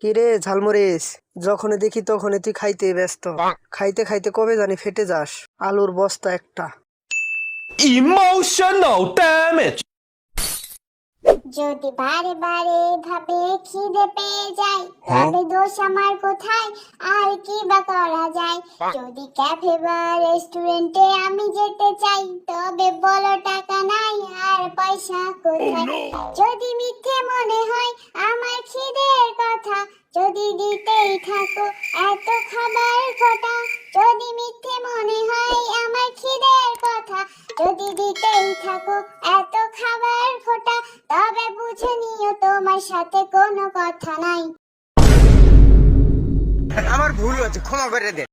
কিরে ঝালমরিচ? যখনই দেখি তখনই তুই খাইতে ব্যস্ত। খাইতে খাইতে কবে জানি ফেটে যাস। আলুর বস্তা একটা। Emotional damage. যদি বারে বারে ভাবে খিদে পেয়ে যায় তবে দোষ আমার কোথায়? আর কি বা করা যায়? যদি ক্যাফে বা রেস্টুরেন্টে আমি যেতে চাই তবে বলো টাকা নাই আর পয়সা কোথায়? যদি মিথ্যে মনে হয় যদি দিতেই থাকো এত খাবার ফোটা যদি মিথ্যে মনে হয় আমার খিদের কথা যদি দিতেই থাকো এত খাবার ফোটা তবে বুঝে নিও তোমার সাথে কোনো কথা নাই আমার ভুল হয়েছে ক্ষমা করে দে.